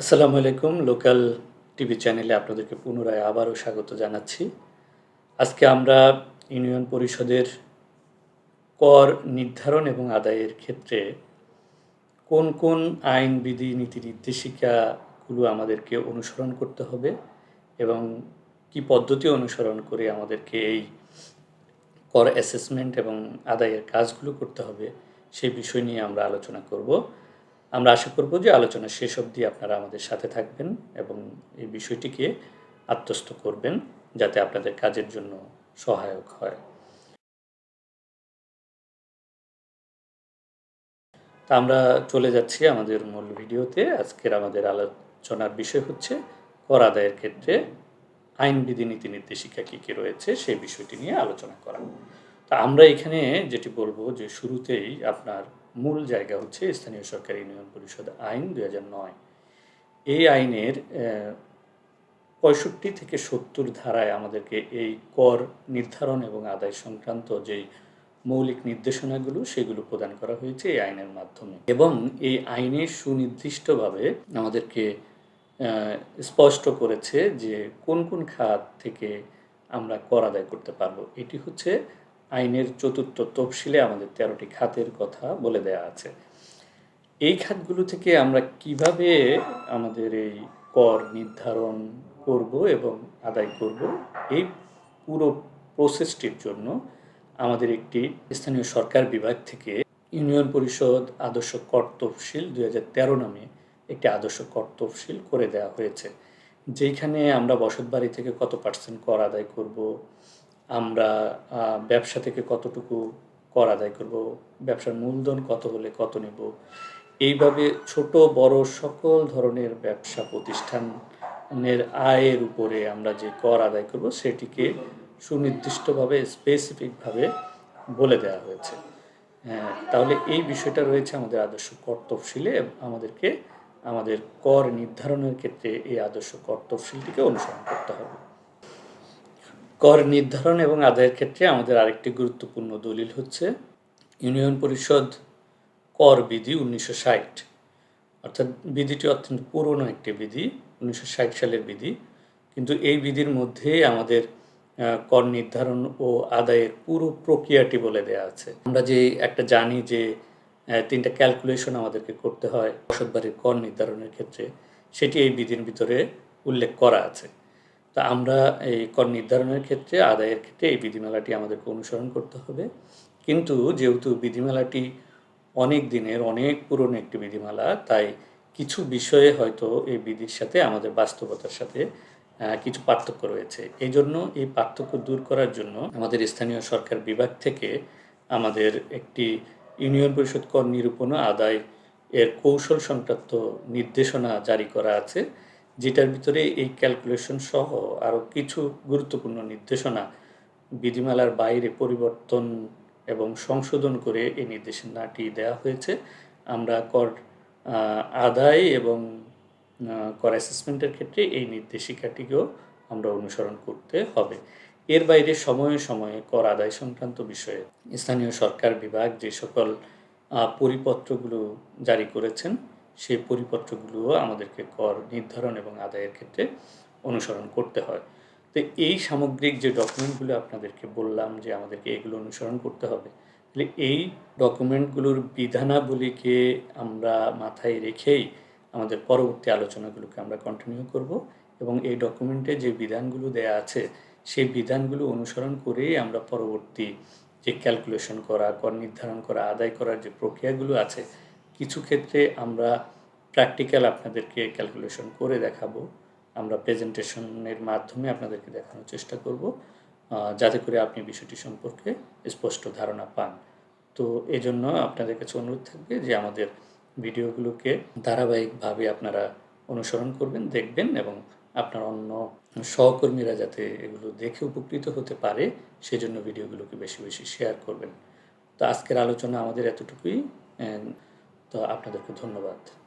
আসসালামু আলাইকুম, local TV চ্যানেলে আপনাদেরকে পুনরায় আবারও স্বাগত জানাচ্ছি। আজকে আমরা ইউনিয়ন পরিষদের কর নির্ধারণ এবং আদায়ের ক্ষেত্রে কোন কোন আইন, বিধি, নীতি নির্দেশিকাগুলো আমাদেরকে অনুসরণ করতে হবে এবং কি পদ্ধতি অনুসরণ করে আমাদেরকে এই কর অ্যাসেসমেন্ট এবং আদায়ের কাজগুলো করতে হবে, সেই বিষয় নিয়ে আমরা আলোচনা করব। আমরা আশা করব যে আলোচনা শেষ অবধি আপনারা আমাদের সাথে থাকবেন এবং এই বিষয়টিকে আত্মস্থ করবেন যাতে আপনাদের কাজের জন্য সহায়ক হয়। তা আমরা চলে যাচ্ছি আমাদের মূল ভিডিওতে। আজকের আমাদের আলোচনার বিষয় হচ্ছে কর আদায়ের ক্ষেত্রে আইন বিধি নীতি নির্দেশিকা কী কী রয়েছে সেই বিষয়টি নিয়ে আলোচনা করা। তা আমরা এখানে যেটি বলব যে শুরুতেই আপনার মূল জায়গা হচ্ছে স্থানীয় সরকারি ইউনিয়ন পরিষদ আইন দুই নয়। এই আইনের পঁয়ষট্টি থেকে সত্তর ধারায় আমাদেরকে এই কর নির্ধারণ এবং আদায় সংক্রান্ত যেই মৌলিক নির্দেশনাগুলো, সেগুলো প্রদান করা হয়েছে এই আইনের মাধ্যমে। এবং এই আইনে সুনির্দিষ্টভাবে আমাদেরকে স্পষ্ট করেছে যে কোন কোন খাত থেকে আমরা কর আদায় করতে পারব। এটি হচ্ছে আইনের চতুর্থ তফসিলে আমাদের তেরোটি খাতের কথা বলে দেয়া আছে। এই খাতগুলো থেকে আমরা কীভাবে আমাদের এই কর নির্ধারণ করব এবং আদায় করব, এই পুরো প্রসেসটির জন্য আমাদের একটি স্থানীয় সরকার বিভাগ থেকে ইউনিয়ন পরিষদ আদর্শ কর তফসিল দুই হাজার তেরো নামে একটি আদর্শ কর তফসিল করে দেওয়া হয়েছে। যেখানে আমরা বসত বাড়ি থেকে কত পার্সেন্ট কর আদায় করব আমরা ব্যবসা থেকে কতটুকু কর আদায় করব ব্যবসার মূলধন কত হলে কত নেব এইভাবে ছোট বড় সকল ধরনের ব্যবসা প্রতিষ্ঠানের আয়ের উপরে আমরা যে কর আদায় করব সেটিকে সুনির্দিষ্টভাবে স্পেসিফিকভাবে বলে দেওয়া হয়েছে। হ্যাঁ, তাহলে এই বিষয়টা রয়েছে আমাদের আদর্শ কর তফসিলে আমাদেরকে আমাদের কর নির্ধারণের ক্ষেত্রে এই আদর্শ কর তফসিলটিকে অনুসরণ করতে হবে। কর নির্ধারণ এবং আদায়ের ক্ষেত্রে আমাদের আরেকটি গুরুত্বপূর্ণ দলিল হচ্ছে ইউনিয়ন পরিষদ কর বিধি উনিশশো ষাট। অর্থাৎ বিধিটি অত্যন্ত পুরনো একটি বিধি, উনিশশো ষাট সালের বিধি। কিন্তু এই বিধির মধ্যে আমাদের কর নির্ধারণ ও আদায়ের পুরো প্রক্রিয়াটি বলে দেওয়া আছে। আমরা যে একটা জানি যে তিনটা ক্যালকুলেশন আমাদেরকে করতে হয় বসত বাড়ির কর নির্ধারণের ক্ষেত্রে, সেটি এই বিধির ভিতরে উল্লেখ করা আছে। তা আমরা এই কর নির্ধারণের ক্ষেত্রে, আদায়ের ক্ষেত্রে এই বিধিমালাটি আমাদেরকে অনুসরণ করতে হবে। কিন্তু যেহেতু বিধিমালাটি অনেক দিনের, অনেক পুরনো একটি বিধিমালা, তাই কিছু বিষয়ে হয়তো এই বিধির সাথে আমাদের বাস্তবতার সাথে কিছু পার্থক্য রয়েছে। এই জন্য এই পার্থক্য দূর করার জন্য আমাদের স্থানীয় সরকার বিভাগ থেকে আমাদের একটি ইউনিয়ন পরিষদ কর নিরূপণ আদায় এর কৌশল সংক্রান্ত নির্দেশনা জারি করা আছে। যেটার ভিতরে এই ক্যালকুলেশন সহ আরও কিছু গুরুত্বপূর্ণ নির্দেশনা বিধিমালার বাইরে পরিবর্তন এবং সংশোধন করে এই নির্দেশনাটি দেওয়া হয়েছে। আমরা কর আদায় এবং কর অ্যাসেসমেন্টের ক্ষেত্রে এই নির্দেশিকাটিকেও আমরা অনুসরণ করতে হবে। এর বাইরে সময়ে সময়ে কর আদায় সংক্রান্ত বিষয়ে স্থানীয় সরকার বিভাগ যে সকল পরিপত্রগুলো জারি করেছেন সেই পরিপত্রগুলোও আমাদেরকে কর নির্ধারণ এবং আদায়ের ক্ষেত্রে অনুসরণ করতে হয়। তো এই সামগ্রিক যে ডকুমেন্টগুলো আপনাদেরকে বললাম যে আমাদেরকে এগুলো অনুসরণ করতে হবে, তাহলে এই ডকুমেন্টগুলোর বিধানাবলীকে আমরা মাথায় রেখেই আমাদের পরবর্তী আলোচনাগুলোকে আমরা কন্টিনিউ করব এবং এই ডকুমেন্টে যে বিধানগুলো দেয়া আছে, সেই বিধানগুলো অনুসরণ করেই আমরা পরবর্তী যে ক্যালকুলেশন করা, কর নির্ধারণ করা, আদায় করার যে প্রক্রিয়াগুলো আছে কিছু ক্ষেত্রে আমরা প্র্যাকটিক্যাল আপনাদেরকে ক্যালকুলেশন করে দেখাবো। আমরা প্রেজেন্টেশনের মাধ্যমে আপনাদেরকে দেখানোর চেষ্টা করব যাতে করে আপনি বিষয়টি সম্পর্কে স্পষ্ট ধারণা পান। তো এজন্য আপনাদের কাছে অনুরোধ থাকবে যে আমাদের ভিডিওগুলোকে ধারাবাহিকভাবে আপনারা অনুসরণ করবেন, দেখবেন এবং আপনার অন্য সহকর্মীরা যাতে এগুলো দেখে উপকৃত হতে পারে, সেজন্য ভিডিওগুলোকে বেশি বেশি শেয়ার করবেন। তো আজকের আলোচনা আমাদের এতটুকুই আপনাদেরকে ধন্যবাদ।